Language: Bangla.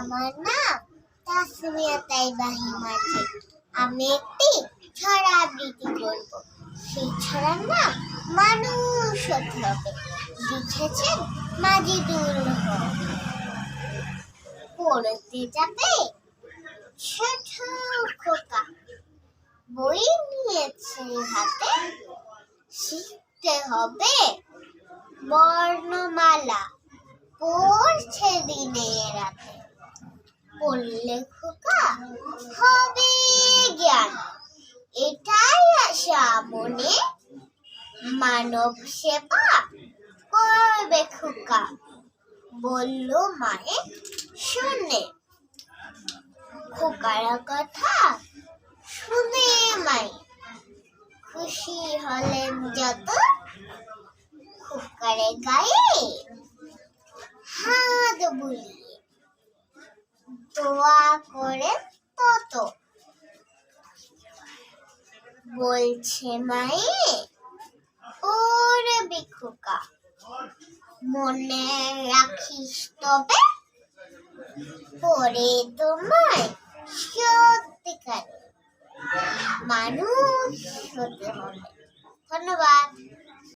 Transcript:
আমার নাম তাসমিয়া তাইবা হিমাচি আমি একটি ছড়া আবৃত্তি করব। সেই ছড়ার নাম মানুষ হতে হবে। লিখেছেন মাজিদুল হক পড়তে যাবে খোকা। বই নিয়েছে হাতে, শিখতে হবে বর্ণমালা। পড়ছে দিনে রাতে। পড়লে হবে জ্ঞান। এটাই আশা মনে। মানব সেবা করবে খোকা। বলল মায়ে, শুনে। খোকার কথা শুনে মাই খুশি হলেন যত। খোকারে গায়ে হাত বুলিয়ে দোয়া করে তত। বলছে, মায়ে, ওরে বিখুকা মনে রাখিস তবে পরে তোমায় সত্যিকারে মানুষ হতে হবে। ধন্যবাদ।